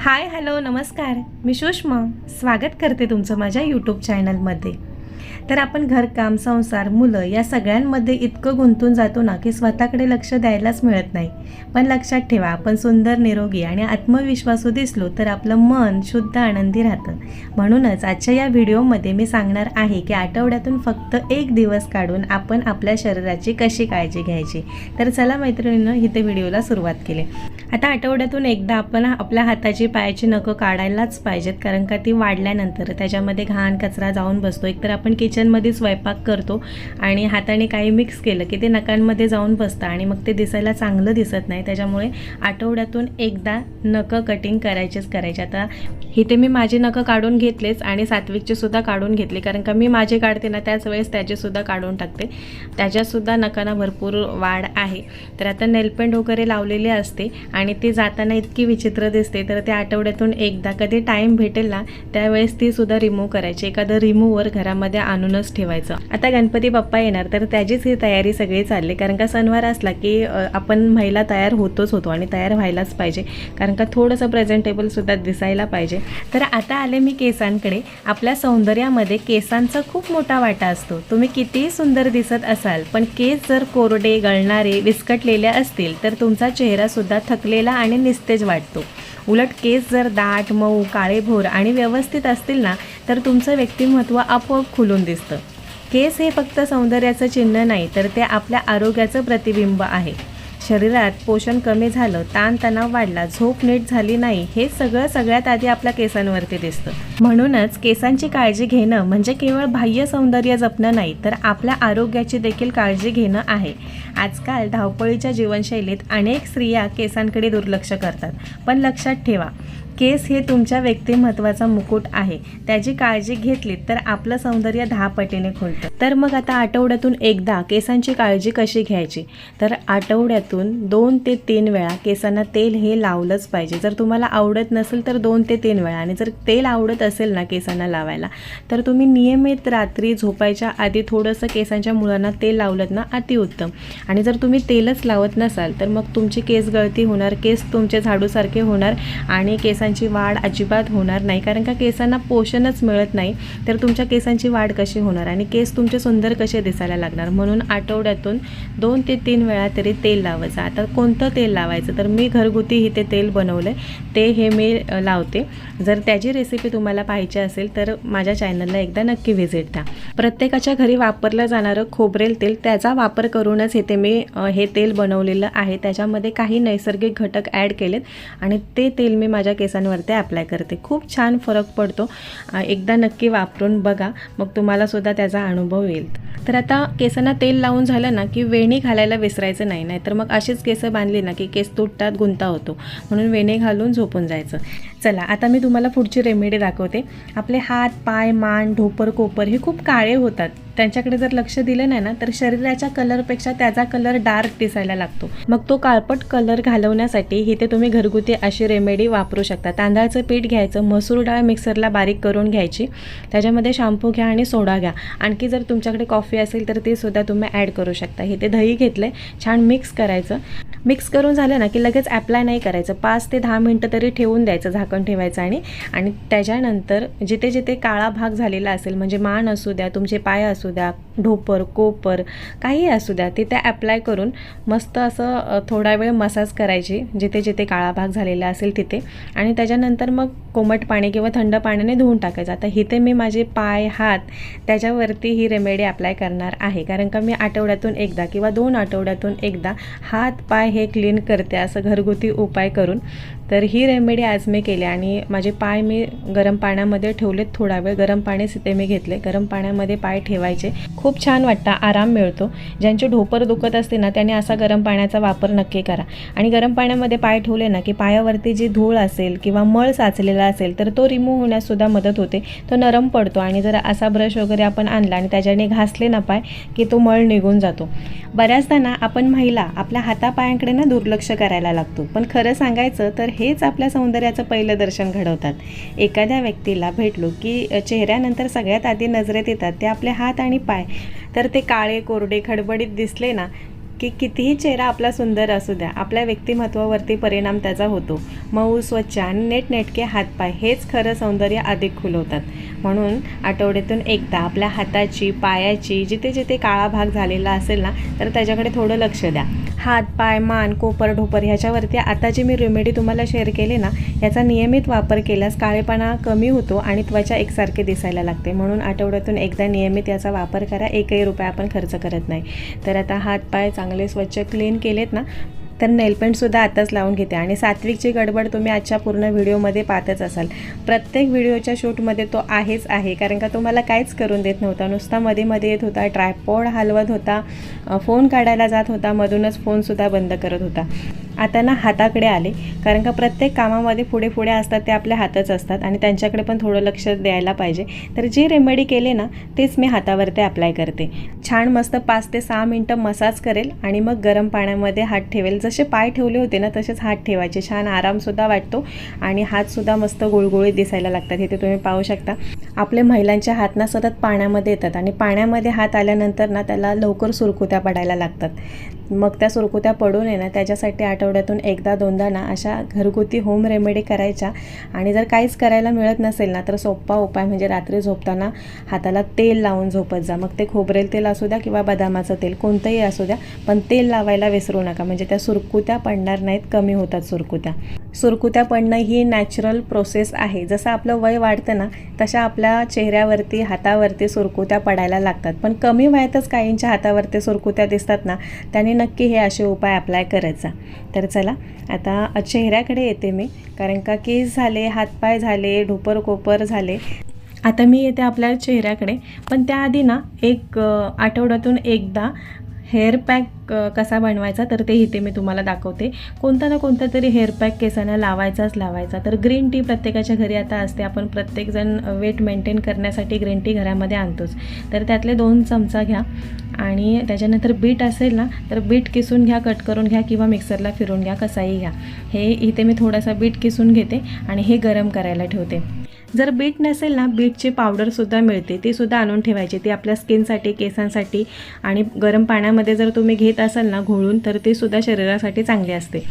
Hi hello नमस्कार. मी सुषमा. स्वागत करते तुमचं माझ्या यूट्यूब चॅनलमध्ये तर आपण घरकाम संसार मुलं या सगळ्यांमध्ये इतकं गुंतून जातो ना की स्वतःकडे लक्ष द्यायलाच मिळत नाही. पण लक्षात ठेवा आपण सुंदर निरोगी आणि आत्मविश्वासू दिसलो तर आपलं मन शुद्ध आनंदी राहतं. म्हणूनच आजच्या या व्हिडिओमध्ये मी सांगणार आहे की आठवड्यातून फक्त एक दिवस काढून आपण आपल्या शरीराची कशी काळजी घ्यायची. तर चला मैत्रिणीनं इथे व्हिडिओला सुरुवात केली. आता आठवड्यातून एकदा आपण आपल्या हाताची पायाची नखं काढायलाच पाहिजेत कारण का ती वाढल्यानंतर त्याच्यामध्ये घाण कचरा जाऊन बसतो. एकतर आपण किचनमध्ये स्वयंपाक करतो आणि हाताने काही मिक्स केलं की ते नखांमध्ये जाऊन बसतं आणि मग ते दिसायला चांगलं दिसत नाही. त्याच्यामुळे आठवड्यातून एकदा नखं कटिंग करायचेच करायचे. आता इथे मी माझी नखं काढून घेतलेच आणि सात्विकचे सुद्धा काढून घेतले कारण का मी माझे काढते ना त्याच वेळेस त्याचेसुद्धा काढून टाकते. त्याच्यातसुद्धा नकांना भरपूर वाढ आहे. तर आता नेलपेंट वगैरे लावलेले असते आणि ती जाताना इतकी विचित्र दिसते तर त्या आठवड्यातून एकदा कधी टाईम भेटेल ना त्यावेळेस ती सुद्धा रिमूव्ह करायची. एखादं रिमूव्हर घरामध्ये आणूनच ठेवायचं. आता गणपती बाप्पा येणार तर त्याचीच ही तयारी सगळी चालली. कारण का सणवार असला की आपण महिला तयार होतोच होतो आणि तयार व्हायलाच पाहिजे. कारण का थोडंसं प्रेझेंटेबलसुद्धा दिसायला पाहिजे. तर आता आले मी केसांकडे. आपल्या सौंदर्यामध्ये केसांचा खूप मोठा वाटा असतो. तुम्ही कितीही सुंदर दिसत असाल पण केस जर कोरडे गळणारे विस्कटलेले असतील तर तुमचा चेहरासुद्धा थकलेला आणि निस्तेज वाटतो. उलट केस जर दाट मऊ काळेभोर आणि व्यवस्थित असतील ना तर तुमचं व्यक्तिमत्व आपोआप खुलून दिसतं. केस हे फक्त सौंदर्याचं चिन्ह नाही तर ते आपल्या आरोग्याचं प्रतिबिंब आहे. शरीरात पोषण कमी झालं ताणतणाव वाढला झोप नीट झाली नाही हे सगळं सगळ्यात आधी आपल्या केसांवरती दिसतं. म्हणूनच केसांची काळजी घेणं म्हणजे केवळ बाह्य सौंदर्य जपणं नाही तर आपल्या आरोग्याची देखील काळजी घेणं आहे. आजकाल धावपळीच्या जीवनशैलीत अनेक स्त्रिया केसांकडे दुर्लक्ष करतात. पण लक्षात ठेवा केस हे तुमच्या व्यक्तिमत्वाचा मुकुट आहे. त्याची काळजी घेतलीत तर आपलं सौंदर्य दहा पटीने खुलतं. तर मग आता आठवड्यातून एकदा केसांची काळजी कशी घ्यायची? तर आठवड्यातून दोन ते तीन वेळा केसांना तेल हे लावलंच पाहिजे. जर तुम्हाला आवडत नसेल तर दोन ते तीन वेळा. आणि जर तेल आवडत असेल ना केसांना लावायला तर तुम्ही नियमित रात्री झोपायच्या आधी थोडंसं केसांच्या मुळांना तेल लावलं ना अतिउत्तम. आणि जर तुम्ही तेलच लावत नसाल तर मग तुमची केस गळती होणार केस तुमचे झाडूसारखे होणार आणि केसांची वाढ अजिबात होणार नाही. कारण का केसांना पोषणच मिळत नाही तर तुमच्या केसांची वाढ कशी होणार? आणि केस तुमचे सुंदर कसे दिसायला लागणार? म्हणून आठवड्यातून दोन ते तीन वेळा तरी तेल लावायचं. आता कोणतं तेल लावायचं? तर मी घरगुती ही ते तेल बनवलं ते हे मी लावते. जर त्याची रेसिपी तुम्हाला पाहिजे असेल तर माझ्या चॅनलला एकदा नक्की व्हिजिट द्या. प्रत्येकाच्या घरी वापरलं जाणारं खोबरेल तेल त्याचा वापर करूनच इथे मी हे तेल बनवलेलं आहे. त्याच्यामध्ये काही नैसर्गिक घटक ॲड केलेत आणि ते तेल मी माझ्या केसांवरती ॲप्लाय करते. खूप छान फरक पडतो. एकदा नक्की वापरून बघा. मग तुम्हालासुद्धा त्याचा अनुभव होईल. तर आता केसांना तेल लावून झालं ना की वेणी घालायला विसरायचं नाही नाहीतर मग असेच केस बांधली ना की केस तुटतात गुंता होतो. म्हणून वेणी घालून झोपून जायचं. चला आता मी तुम्हाला पुढची रेमेडी दाखवते. आपले हात पाय मान ढोपर कोपर हे खूप काळे होतात. त्यांच्याकडे जर लक्ष दिलं नाही ना तर शरीराच्या कलरपेक्षा त्याचा कलर डार्क दिसायला लागतो. मग तो काळपट कलर घालवण्यासाठी इथे तुम्ही घरगुती अशी रेमेडी वापरू शकता. तांदळाचं पीठ घ्यायचं मसूर डाळ मिक्सरला बारीक करून घ्यायची. त्याच्यामध्ये शॅम्पू घ्या आणि सोडा घ्या. आणखी जर तुमच्याकडे कॉफी असेल तर ती सुद्धा तुम्ही ॲड करू शकता. इथे दही घेतलं छान मिक्स करायचं. मिक्स करून झालं ना की लगेच ॲप्लाय नाही करायचं. पाच ते दहा मिनटं तरी ठेवून द्यायचं झाकण ठेवायचं आणि आणि त्याच्यानंतर जिथे जिथे काळा भाग झालेला असेल म्हणजे मान असू द्या तुमचे पाय असू द्या ढोपर कोपर काही असू द्या तिथे ॲप्लाय करून मस्त असं थोडा वेळ मसाज करायची जिथे जिथे काळा भाग झालेला असेल तिथे. आणि त्याच्यानंतर मग कोमट पाणी किंवा थंड पाण्याने धुवून टाकायचं. आता इथे मी माझे पाय हात त्याच्यावरती ही रेमेडी अप्लाय करणार आहे. कारण का मी आठवड्यातून एकदा किंवा दोन आठवड्यातून एकदा हात पाय हे क्लीन करते असं घरगुती उपाय करून. तर ही रेमेडी आज मी केली आणि माझे पाय मी गरम पाण्यामध्ये ठेवलेत थोडा वेळ. गरम पाणीच ते मी घेतले. गरम पाण्यामध्ये पाय ठेवायचे. खूप छान वाटतं. आराम मिळतो. ज्यांचे ढोपर दुखत असते ना त्यांनी असा गरम पाण्याचा वापर नक्की करा. आणि गरम पाण्यामध्ये पाय ठेवले ना की पायावरती जी धूळ असेल किंवा मळ साचलेला असेल तर तो रिमूव्ह होण्याससुद्धा मदत होते. तो नरम पडतो आणि जर असा ब्रश वगैरे आपण आणला आणि त्याच्याने घासले ना पाय की तो मळ निघून जातो. बऱ्याचदा ना आपण महिला आपल्या हातापायांकडे ना दुर्लक्ष करायला लागतो. पण खरं सांगायचं तर हेच आपल्या सौंदर्याचं पहिलं दर्शन घडवतात. एखाद्या व्यक्तीला भेटलो की चेहऱ्यानंतर सगळ्यात आधी नजरेत येतात ते आपले हात आणि पाय. तर ते काळे कोरडे खडबडीत दिसले ना की कितीही चेहरा आपला सुंदर असू द्या आपल्या व्यक्तिमत्वावरती परिणाम त्याचा होतो. मऊ स्वच्छ आणि नेटनेटके हातपाय हेच खरं सौंदर्य अधिक खुलवतात. म्हणून आठवड्यातून एकदा आपल्या हाताची पायाची जिथे जिथे काळा भाग झालेला असेल ना तर त्याच्याकडे थोडं लक्ष द्या. हात पाय मान कोपर ढोपर ह्याच्यावरती आता जी मी रेमेडी तुम्हाला शेअर केली ना याचा नियमित वापर केल्यास काळेपणा कमी होतो आणि त्वचा एकसारखे दिसायला लागते. म्हणून आठवड्यातून एकदा नियमित याचा वापर करा. एकही रुपया आपण खर्च करत नाही. तर आता हात पाय चांगले स्वच्छ क्लीन केलेत ना तर नेलपेंटसुद्धा आताच लावून घेते. आणि सात्विकची गडबड तुम्ही आजच्या पूर्ण व्हिडिओमध्ये पाहतच असाल. प्रत्येक व्हिडिओच्या शूटमध्ये तो आहेच आहे. कारण का तो मला काहीच करून देत नव्हता. नुसता मध्ये मध्ये येत होता ट्रायपॉड हलवत होता फोन काढायला जात होता मधूनच फोनसुद्धा बंद करत होता. आता ना हाताकडे आले. कारण का प्रत्येक कामामध्ये पुढे पुढे असतात ते आपल्या हातच असतात आणि त्यांच्याकडे पण थोडं लक्ष द्यायला पाहिजे. तर जे रेमेडी केले ना तेच मी हातावरती अप्लाय करते. छान मस्त पाच ते सहा मिनटं मसाज करेल आणि मग गरम पाण्यामध्ये हात ठेवेल. जसे पाय ठेवले होते ना तसेच हात ठेवायचे. छान आरामसुद्धा वाटतो आणि हातसुद्धा मस्त गुळगुळीत दिसायला लागतात. इथे तुम्ही पाहू शकता. आपले महिलांच्या हात ना सतत पाण्यामध्ये येतात आणि पाण्यामध्ये हात आल्यानंतर ना त्याला लवकर सुरकुत्या पडायला लागतात. मग त्या सुरकुत्या पडू नये ना त्याच्यासाठी आठवड्यातून एकदा दोनदा ना अशा घरगुती होम रेमेडी करायच्या. आणि जर काहीच करायला मिळत नसेल ना तर सोपा उपाय म्हणजे रात्री झोपताना हाताला तेल लावून झोपत जा. मग ते खोबरेल तेल असू द्या किंवा बदामाचं तेल कोणतंही असू द्या पण तेल लावायला विसरू नका. म्हणजे त्या सुरकुत्या पडणार नाहीत कमी होतात सुरकुत्या. सुरकुत्या पडणं ही नॅचरल प्रोसेस आहे. जसं आपलं वय वाढतं ना तशा आपल्या चेहऱ्यावरती हातावरती सुरकुत्या पडायला लागतात. पण कमी वयातच काहींच्या हातावरती सुरकुत्या दिसतात ना त्यांनी नक्की हे असे उपाय अप्लाय करायचा. तर चला आता चेहऱ्याकडे येते मी. कारण का केस झाले हातपाय झाले ढोपर कोपर झाले. आता मी येते आपल्या चेहऱ्याकडे. पण त्याआधी ना एक आठवड्यातून एकदा हेअर पॅक कसा बनवायचा तर ते इथे मी तुम्हाला दाखवते. कोणता ना कोणता तरी हेअर पॅक केसांना लावायचाच लावायचा. तर ग्रीन टी प्रत्येकाच्या घरी आता असते. आपण प्रत्येकजण वेट मेंटेन करण्यासाठी ग्रीन टी घरामध्ये आणतोच. तर त्यातले दोन चमचा घ्या आणि त्याच्यानंतर बीट असेल ना तर बीट किसून घ्या कट करून घ्या किंवा मिक्सरला फिरून घ्या कसाही घ्या. हे इथे मी थोडासा बीट किसून घेते आणि हे गरम करायला ठेवते. जर बीट नसेल ना बीटची पावडरसुद्धा मिळते. ती सुद्धा आणून ठेवायची. ती आपल्या स्किनसाठी केसांसाठी आणि गरम पाण्यामध्ये जर तुम्ही घेत असाल ना घोळून तर ते सुद्धा शरीरासाठी चांगले असते.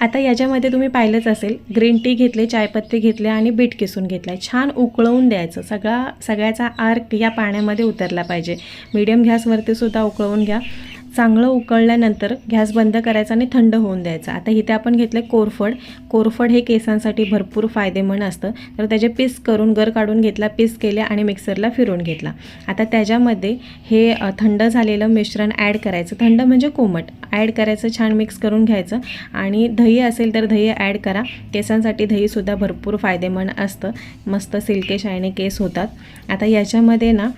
आता याच्यामध्ये तुम्ही पाहिलंच असेल ग्रीन टी घेतले चायपत्ती घेतले आणि बीट किसून घेतला. छान उकळवून द्यायचं. सगळा सगळ्याचा आर्क या पाण्यामध्ये उतरला पाहिजे. मीडियम गॅसवरती सुद्धा उकळवून घ्या. चांगलं उकळल्यानंतर गॅस बंद करायचा आणि थंड होऊन द्यायचा. आता इथे आपण घेतलं कोरफड. कोरफड हे केसांसाठी भरपूर फायदेमंद असतं. तर त्याचे पीस करून गर काढून घेतला पीस केले आणि मिक्सरला फिरून घेतला. आता त्याच्यामध्ये हे थंड झालेलं मिश्रण ॲड करायचं. थंड म्हणजे कोमट. ॲड करायचं छान मिक्स करून घ्यायचं. आणि दही असेल तर दही ॲड करा. केसांसाठी दहीसुद्धा भरपूर फायदेमंद असतं. मस्त सिल्के शायने केस होतात. आता याच्यामध्ये ना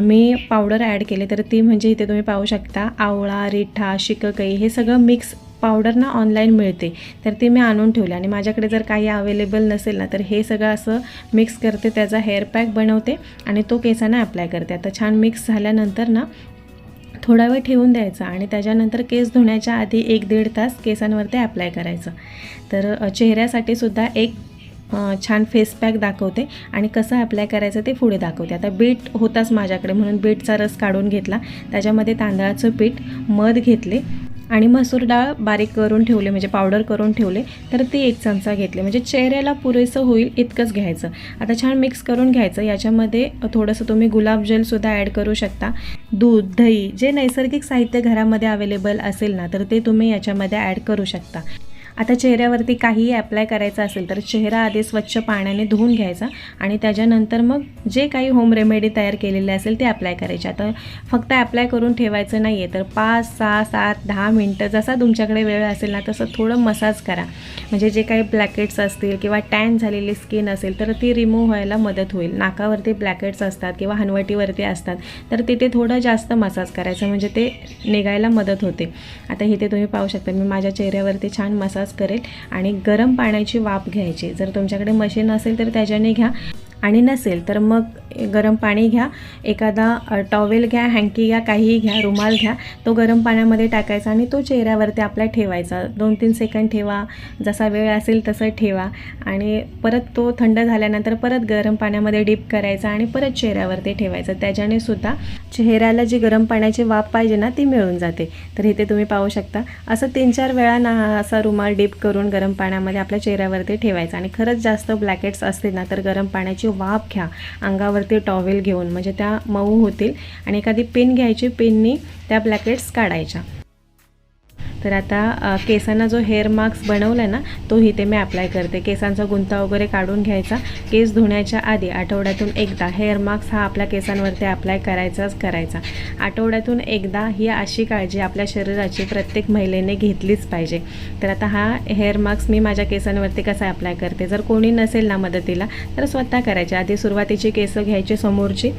मी पावडर ॲड केले तर ती म्हणजे इथे तुम्ही पाहू शकता. आवळा रिठा शिककई हे सगळं मिक्स पावडर ना ऑनलाईन मिळते. तर ती मी आणून ठेवली. आणि माझ्याकडे जर काही अवेलेबल नसेल ना तर हे सगळं असं मिक्स करते. त्याचा हेअर पॅक बनवते आणि तो केसांना अप्लाय करते. आता छान मिक्स झाल्यानंतर ना थोडा वेळ ठेवून द्यायचा आणि त्याच्यानंतर केस धुण्याच्या आधी एक दीड तास केसांवरती अप्लाय करायचं. तर चेहऱ्यासाठी सुद्धा एक छान फेस पॅक दाखवते आणि कसं अप्लाय करायचं ते पुढे दाखवते. आता बीट होताच माझ्याकडे म्हणून बीटचा रस काढून घेतला. त्याच्यामध्ये तांदळाचं पीठ मध घेतले आणि मसूर डाळ बारीक करून ठेवले म्हणजे पावडर करून ठेवले तर ती एक चमचा घेतले. म्हणजे चेहऱ्याला पुरेसं होईल इतकंच घ्यायचं. आता छान मिक्स करून घ्यायचं. याच्यामध्ये थोडंसं तुम्ही गुलाबजलसुद्धा ॲड करू शकता. दूध दही जे नैसर्गिक साहित्य घरामध्ये अवेलेबल असेल ना तर ते तुम्ही याच्यामध्ये ॲड करू शकता. आता चेहऱ्यावरती काहीही अप्लाय करायचं असेल तर चेहरा आधी स्वच्छ पाण्याने धुवून घ्यायचा आणि त्याच्यानंतर मग जे काही होम रेमेडी तयार केलेले असेल ते अप्लाय करायचे. आता फक्त अप्लाय करून ठेवायचं नाही आहे तर पाच सहा सात दहा मिनटं जसा तुमच्याकडे वेळ असेल ना तसं थोडं मसाज करा. म्हणजे जे काही ब्लॅकेट्स असतील किंवा टॅन झालेली स्किन असेल तर ती रिमूव्ह व्हायला मदत होईल. नाकावरती ब्लॅकेट्स असतात किंवा हनवटीवरती असतात तर तिथे थोडं जास्त मसाज करायचं म्हणजे ते निघायला मदत होते. आता इथे तुम्ही पाहू शकता मी माझ्या चेहऱ्यावरती छान मसाज करेल आणि गरम पाण्याची वाफ घ्यायची. जर तुमच्याकडे मशीन असेल तर त्याच्याने घ्या. आणि नसेल तर मग गरम पाणी घ्या. एखादा टॉवेल घ्या हँकी घ्या काहीही घ्या रुमाल घ्या तो गरम पाण्यामध्ये टाकायचा आणि तो चेहऱ्यावरती आपल्या ठेवायचा. दोन तीन सेकंड ठेवा. जसा वेळ असेल तसं ठेवा. आणि परत तो थंड झाल्यानंतर परत गरम पाण्यामध्ये डिप करायचा आणि परत चेहऱ्यावरती ठेवायचा. त्याच्याने सुद्धा चेहऱ्याला जी गरम पाण्याची वाफ पाहिजे ना ती मिळून जाते. तर इथे तुम्ही पाहू शकता. असं तीन चार वेळा ना असा रुमाल डिप करून गरम पाण्यामध्ये आपल्या चेहऱ्यावरती ठेवायचा. आणि खरंच जास्त ब्लॅकेट्स असतील ना तर गरम पाण्याची वाफ घ्या. अंगावरती टॉवेल घेऊन. म्हणजे त्या मऊ होतील. आणि एखादी पेन घ्यायची. पेननी त्या ब्लॅकेट्स काढायच्या. तर आता केसांना जो हेअर मास्क बनवला आहे ना तो इथे मी अप्लाय करते. केसांचा गुंता वगैरे काढून घ्यायचा. केस धुण्याच्या आधी आठवड्यातून एकदा हेअर मास्क हा आपल्या केसांवरती अप्लाय करायचाच करायचा. आठवड्यातून एकदा ही अशी काळजी आपल्या शरीराची प्रत्येक महिलेने घेतलीच पाहिजे. तर आता हा हेअर मास्क मी माझ्या केसांवरती कसा अप्लाय करते? जर कोणी नसेल ना मदतीला तर स्वतः करायचे. आधी सुरुवातीची केसं घ्यायची समोरची.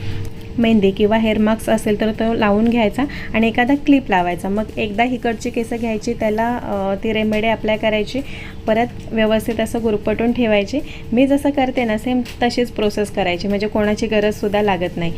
मेहंदी किंवा हेअर मास्क असेल तर तो लावून घ्यायचा आणि एखादा क्लिप लावायचा. मग एकदा हिकडची केसं घ्यायची त्याला ती रेमेडी अप्लाय करायची परत व्यवस्थित असं गुरपटून ठेवायची. मी जसं करते ना सेम तशीच प्रोसेस करायची. म्हणजे कोणाची गरजसुद्धा लागत नाही.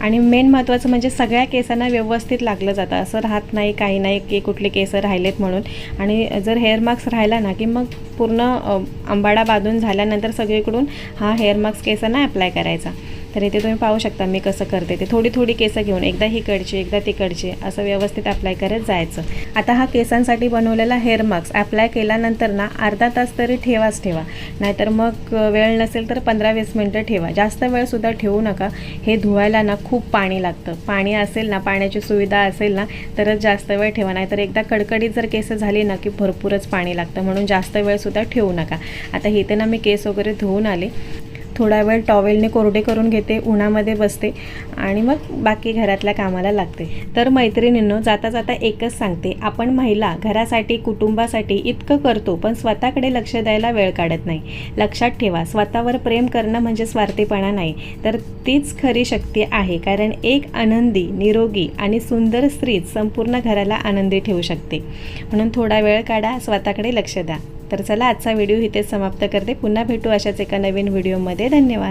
आणि मेन महत्त्वाचं म्हणजे सगळ्या केसांना व्यवस्थित लागलं जातं. असं राहत नाही काही नाही की कुठले केस राहिलेत म्हणून. आणि जर हेअर मास्क राहिला ना की मग पूर्ण आंबाडा बांधून झाल्यानंतर सगळीकडून हा हेअर मास्क केसांना अप्लाय करायचा. तर इथे तुम्ही पाहू शकता मी कसं करते ते. थोडी थोडी केसं घेऊन एकदा हिकडचे एकदा तिकडचे असं व्यवस्थित अप्लाय करत जायचं. आता हा केसांसाठी बनवलेला हेअर मास्क अप्लाय केल्यानंतर ना अर्धा तास तरी ठेवाच ठेवा. नाहीतर मग वेळ नसेल तर पंधरा वीस मिनटं ठेवा. जास्त वेळसुद्धा ठेवू नका. हे धुवायला ना खूप पाणी लागतं. पाणी असेल ना पाण्याची सुविधा असेल ना तरच जास्त वेळ ठेवा. नाहीतर एकदा कडकडीत जर केस झाली ना की भरपूरच पाणी लागतं. म्हणून जास्त वेळसुद्धा ठेवू नका. आता इथे ना मी केस वगैरे धुवून आले. थोडा वेळ टॉवेलने कोरडे करून घेते उन्हामध्ये बसते आणि मग बाकी घरातल्या कामाला लागते. तर मैत्रिणींनो जाता जाता एकच सांगते. आपण महिला घरासाठी कुटुंबासाठी इतकं करतो पण स्वतःकडे लक्ष द्यायला वेळ काढत नाही. लक्षात ठेवा स्वतःवर प्रेम करणं म्हणजे स्वार्थीपणा नाही. तर तीच खरी शक्ती आहे कारण एक आनंदी निरोगी आणि सुंदर स्त्रीच संपूर्ण घराला आनंदी ठेवू शकते. म्हणून थोडा वेळ काढा स्वतःकडे लक्ष द्या. तर चला आजचा व्हिडिओ इथे समाप्त करते. पुन्हा भेटू अशाच एका नवीन व्हिडिओमध्ये. धन्यवाद.